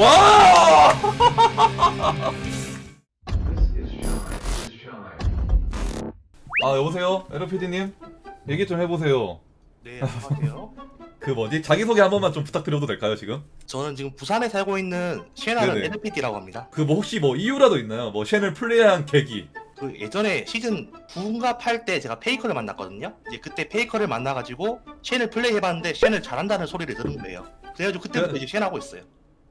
와! 아 여보세요, 에러피디님 얘기 좀 해보세요. 네, 안녕하세요. 그 뭐지 자기 소개 한 번만 좀 부탁드려도 될까요 지금? 저는 지금 부산에 살고 있는 쉐나는 네네. LPD라고 합니다. 그 뭐 혹시 뭐 이유라도 있나요? 뭐 쉔을 플레이한 계기? 그 예전에 시즌 9인가 8때 제가 페이커를 만났거든요. 이제 그때 페이커를 만나가지고 쉔을 플레이 해봤는데 쉔을 잘한다는 소리를 들은 거예요. 그래가지고 그때부터 네. 이제 쉔 하고 있어요.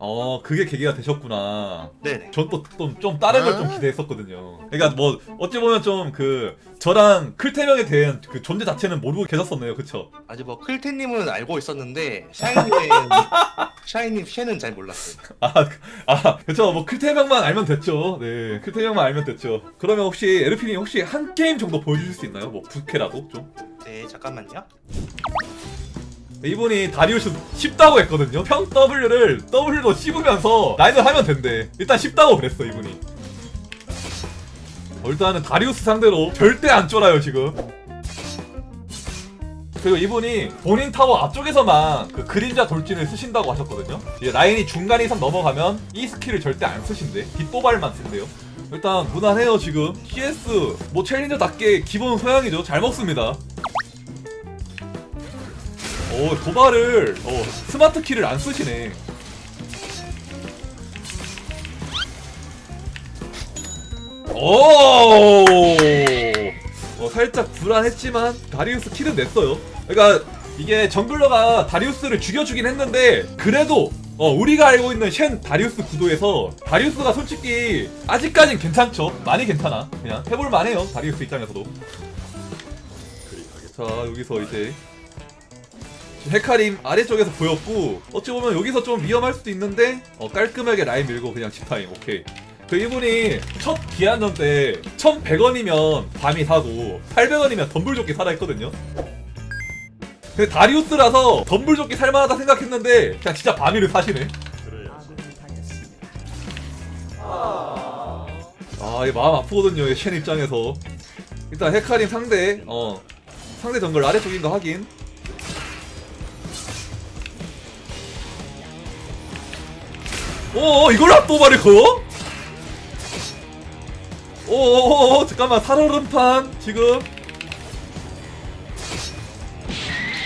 어 그게 계기가 되셨구나. 네네. 전또좀 다른 걸 좀 기대했었거든요. 그러니까 뭐 어찌 보면 좀 그 저랑 클테명에 대한 그 존재 자체는 모르고 계셨었네요, 그쵸? 아직 뭐 클테님은 알고 있었는데 샤이님 샤이님 쉔은 잘 몰랐어요. 아, 그- 아, 그쵸. 뭐 클테명만 알면 됐죠. 네, 클테명만 알면 됐죠. 그러면 혹시 에르피님 혹시 한 게임 정도 보여주실 수 있나요? 뭐 부캐라도 좀? 네, 잠깐만요. 이분이 다리우스 쉽다고 했거든요. 평 W를 W로 씹으면서 라인을 하면 된대. 일단 쉽다고 그랬어 이분이. 어, 일단은 다리우스 상대로 절대 안 쫄아요 지금. 그리고 이분이 본인 타워 앞쪽에서만 그 그림자 돌진을 쓰신다고 하셨거든요. 이제 라인이 중간 이상 넘어가면 이 스킬을 절대 안 쓰신대. 뒷도발만 쓴대요. 일단 무난해요 지금. CS 뭐 챌린저답게 기본 소양이죠. 잘 먹습니다. 오 도발을 어, 스마트 키를 안 쓰시네. 오, 어, 살짝 불안했지만 다리우스 킬은 냈어요. 그러니까 이게 정글러가 다리우스를 죽여주긴 했는데 그래도 어, 우리가 알고 있는 쉔 다리우스 구도에서 다리우스가 솔직히 아직까진 괜찮죠. 많이 괜찮아. 그냥 해볼 만해요. 다리우스 입장에서도. 자 여기서 이제 헤카림 아래쪽에서 보였고 어찌 보면 여기서 좀 위험할 수도 있는데 어, 깔끔하게 라인 밀고 그냥 집타임. 오케이. 그 이분이 첫 기한전 때 1100원이면 밤이 사고 800원이면 덤불조끼 사라 했거든요. 근데 다리우스라서 덤불조끼 살만하다 생각했는데 그냥 진짜 밤이를 사시네. 아 이게 마음 아프거든요 이쉔 입장에서. 일단 헤카림 상대 어 상대 정글 아래쪽인 거 확인 오 이걸 앞도발을 걸어? 오오오 잠깐만 살얼음판 지금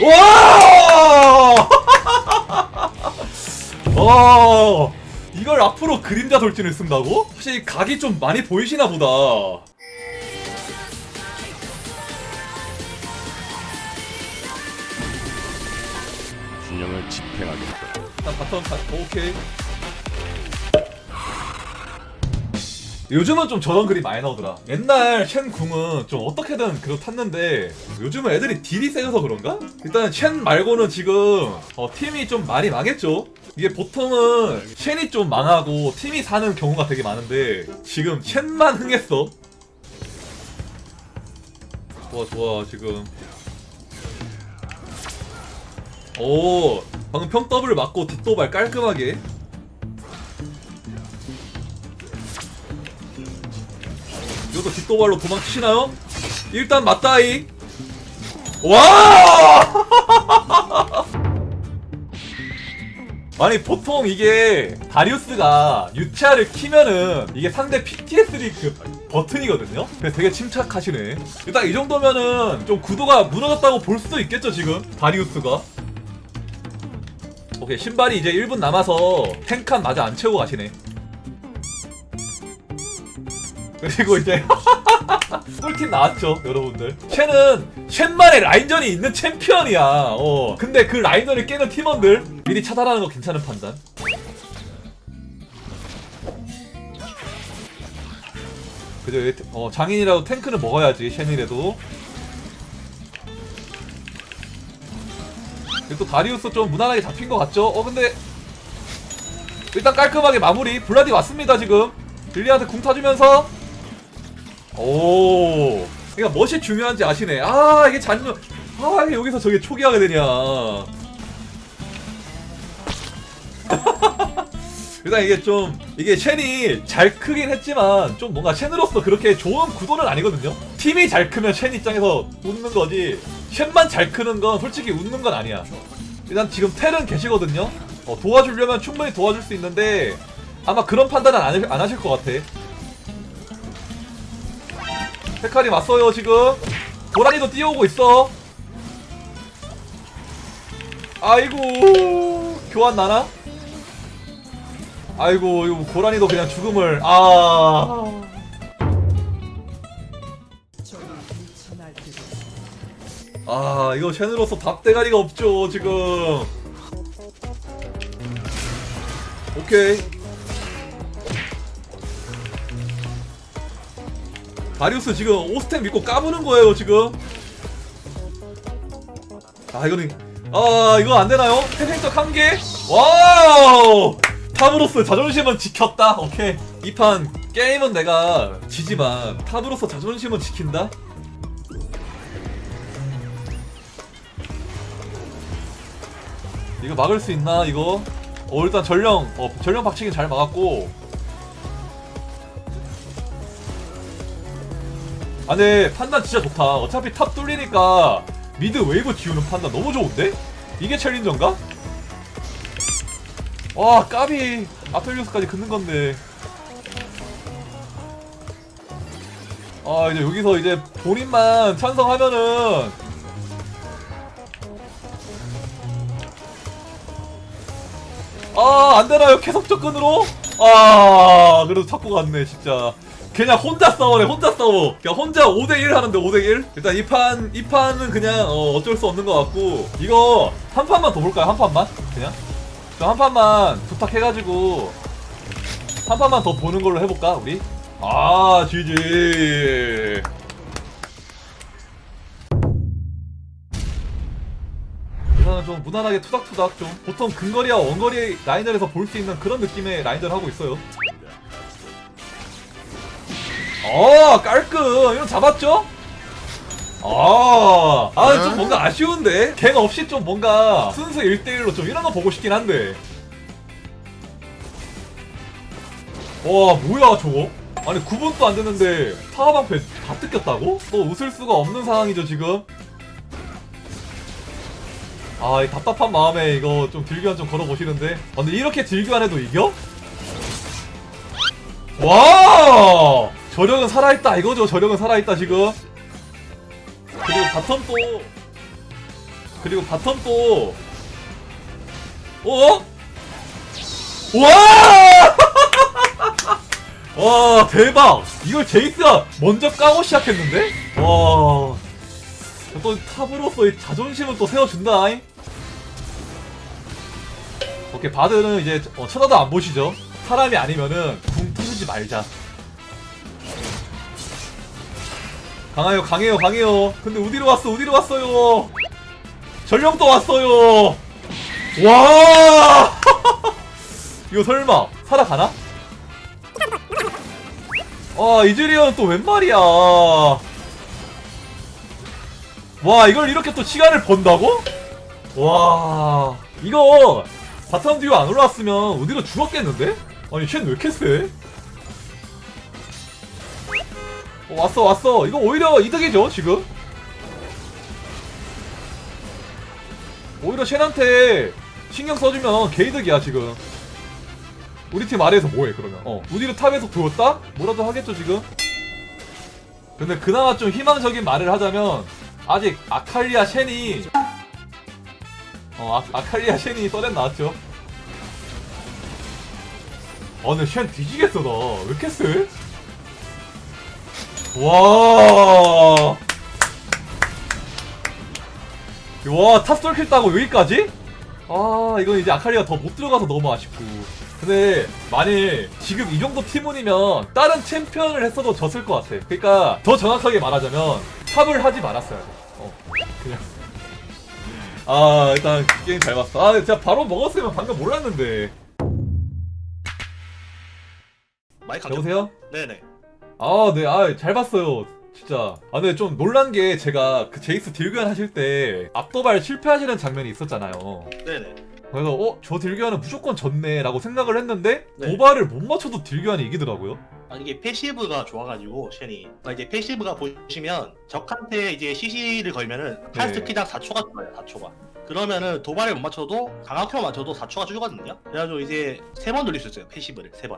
와! 와 이걸 앞으로 그림자 돌진을 쓴다고? 혹시 각이 좀 많이 보이시나 보다 균형을 집행하겠다. 일단 바텀 가 오케이 요즘은 좀 저런 글이 많이 나오더라. 옛날 쉔 궁은 좀 어떻게든 그렇 탔는데 요즘은 애들이 딜이 세져서 그런가? 일단 쉔 말고는 지금 어, 팀이 좀 많이 망했죠? 이게 보통은 쉔이 좀 망하고 팀이 사는 경우가 되게 많은데 지금 쉔만 흥했어. 좋아 좋아 지금. 오 방금 평 더블 맞고 뒷도발 깔끔하게 이것도 뒷도발로 도망치시나요? 일단 맞다이. 와! 아니 보통 이게 다리우스가 유치아를 키면은 이게 상대 PTSD 그 버튼이거든요? 그래서 되게 침착하시네. 일단 이 정도면은 좀 구도가 무너졌다고 볼 수도 있겠죠 지금? 다리우스가? 오케이 신발이 이제 1분 남아서 탱칸 마저 안 채우고 가시네 그리고 이제 꿀팁 나왔죠 여러분들. 쉔은 쉔만의 라인전이 있는 챔피언이야. 어. 근데 그 라인전을 깨는 팀원들 미리 차단하는 거 괜찮은 판단. 그죠? 얘- 어 장인이라도 탱크는 먹어야지 쉔이라도. 또 다리우스 좀 무난하게 잡힌 것 같죠? 어 근데 일단 깔끔하게 마무리. 블라디 왔습니다 지금. 릴리한테 궁 타주면서 오. 그러니까 멋이 중요한지 아시네. 아 이게 잔여 아 이게 여기서 저게 초기화가 되냐. 일단 이게 좀 이게 쉔이 잘 크긴 했지만 좀 뭔가 쉔으로서 그렇게 좋은 구도는 아니거든요. 팀이 잘 크면 쉔 입장에서 웃는 거지 쉔만 잘 크는 건 솔직히 웃는 건 아니야. 일단 지금 텔은 계시거든요. 어, 도와주려면 충분히 도와줄 수 있는데 아마 그런 판단은 안, 하- 안 하실 것 같아. 헤카리 왔어요 지금. 고라니도 뛰어오고 있어. 아이고 교환 나나? 아이고 이거 고라니도 그냥 죽음을 아. 아 이거 쉔으로서 답대가리가 없죠 지금 오케이 다리우스 지금 오스템 믿고 까부는 거예요 지금. 아 이거는 아 이거 안 되나요? 태생적 한개? 와우! 탑으로서 자존심은 지켰다? 오케이. 이 판 게임은 내가 지지만 탑으로서 자존심은 지킨다? 이거 막을 수 있나 이거? 어 일단 전령 어 전령 박치기 잘 막았고 아 근데 판단 진짜 좋다. 어차피 탑 뚫리니까 미드 웨이브 지우는 판단 너무 좋은데? 이게 챌린저인가? 와 까비. 아펠리우스까지 긋는 건데. 아 이제 여기서 이제 본인만 찬성하면은. 아 안되나요? 계속 접근으로? 아 그래도 찾고 갔네 진짜 그냥 혼자 싸우네 혼자 싸워. 그냥 혼자 5대1 하는데 5대1 일단 이 판 이 판은 그냥 어, 어쩔 수 없는 것 같고. 이거 한 판만 더 볼까요? 한 판만? 그냥? 저 한 판만 부탁해가지고 한 판만 더 보는 걸로 해볼까 우리? 아 GG 이거는 좀 무난하게 투닥투닥 좀 보통 근거리와 원거리 라인전에서 볼 수 있는 그런 느낌의 라인전 하고 있어요. 어 깔끔 이거 잡았죠? 아, 아, 좀 뭔가 아쉬운데? 갱 없이 좀 뭔가 순수 1대1로 좀 이런 거 보고 싶긴 한데. 와, 뭐야, 저거? 아니, 9분도 안 됐는데 타워방패 다 뜯겼다고? 또 웃을 수가 없는 상황이죠, 지금? 아, 이 답답한 마음에 이거 좀 딜교환 좀 걸어보시는데. 아, 근데 이렇게 딜교환 해도 이겨? 와! 저력은 살아있다, 이거죠. 저력은 살아있다, 지금. 그리고 바텀 또. 그리고 바텀 또. 어? 와! 와, 대박! 이걸 제이스가 먼저 까고 시작했는데? 와. 또 탑으로서 의 자존심은 또 세워준다. 잉? 오케이 바드는 이제 어, 쳐다도 안 보시죠. 사람이 아니면은 궁 부수지 말자. 강해요, 강해요, 강해요. 근데 어디로 왔어? 어디로 왔어요? 전령도 왔어요. 와! 이거 설마 살아가나? 아 이즈리언 또 웬 말이야? 와 이걸 이렇게 또 시간을 번다고? 와 이거 바텀 듀오 안 올라왔으면 우디로 죽었겠는데? 아니 쉔왜 이렇게 세? 어, 왔어 왔어. 이거 오히려 이득이죠 지금? 오히려 쉔한테 신경 써주면 개이득이야 지금. 우리 팀 아래에서 뭐해 그러면? 어. 우디를 탑에서 두었다? 뭐라도 하겠죠 지금? 근데 그나마 좀 희망적인 말을 하자면 아직 아칼리아 쉔이 어 아, 아칼리아 쉔이 써렌 나왔죠? 아 근데 쉔 뒤지겠어 나 왜 이렇게 세? 와. 와, 탑솔킬 따고 여기까지? 아, 이건 이제 아칼리가 더 못 들어가서 너무 아쉽고. 근데 만일 지금 이 정도 팀원이면 다른 챔피언을 했어도 졌을 것 같아. 그러니까 더 정확하게 말하자면 탑을 하지 말았어야 돼. 어, 그냥. 아, 일단 게임 잘 봤어. 아, 진짜 바로 먹었으면 방금 몰랐는데. 마이크 안 여보세요? 켰- 네네. 아, 네, 아, 잘 봤어요. 진짜. 아, 근데 좀 놀란 게 제가 그 제이스 딜교환 하실 때 앞도발 실패하시는 장면이 있었잖아요. 네네. 그래서 어? 저 딜교환은 무조건 졌네 라고 생각을 했는데 네. 도발을 못 맞춰도 딜교환이 이기더라고요 아, 이게 패시브가 좋아가지고 쉔이 아, 이제 패시브가 보시면 적한테 이제 CC를 걸면은 한 네. 스피당 4초가 들어요 4초가 그러면은 도발을 못 맞춰도 강화큐만 맞춰도 4초가 줄거든요 그래가지고 이제 세 번 돌릴 수 있어요 패시브를 세번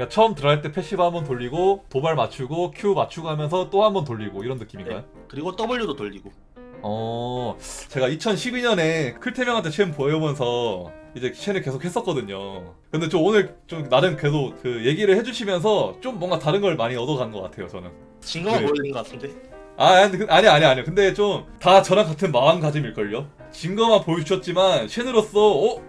그러니까 처음 들어갈 때 패시브 한번 돌리고 도발 맞추고 Q 맞추고 하면서 또 한번 돌리고 이런 느낌인가요? 그리고 W도 돌리고 어 제가 2012년에 클테명한테 쉔 보여보면서 이제 쉔을 계속 했었거든요 근데 좀 오늘 좀 나름 계속 그 얘기를 해주시면서 좀 뭔가 다른 걸 많이 얻어간 것 같아요 저는 증거만 네. 보여드린 것 같은데 아 아니 그- 아니 아니 아니 근데 좀 다 저랑 같은 마음가짐일걸요 증거만 보여주셨지만 쉔으로서 어?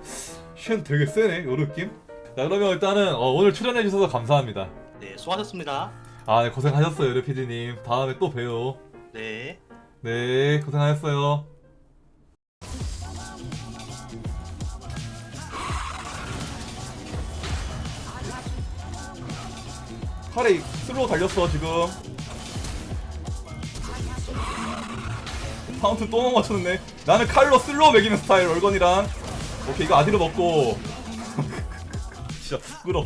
쉔 되게 세네 요 느낌? 자 그러면 일단은 어, 오늘 출연해 주셔서 감사합니다. 네 수고하셨습니다. 아 네, 고생하셨어요 르피디님. 다음에 또 봬요. 네. 네 고생하셨어요. 카레 슬로우 달렸어 지금. 파운트 또못 맞췄네. 나는 칼로 슬로우 매기는 스타일 얼건이랑. 오케이 이거 아디로 먹고 진짜 부끄러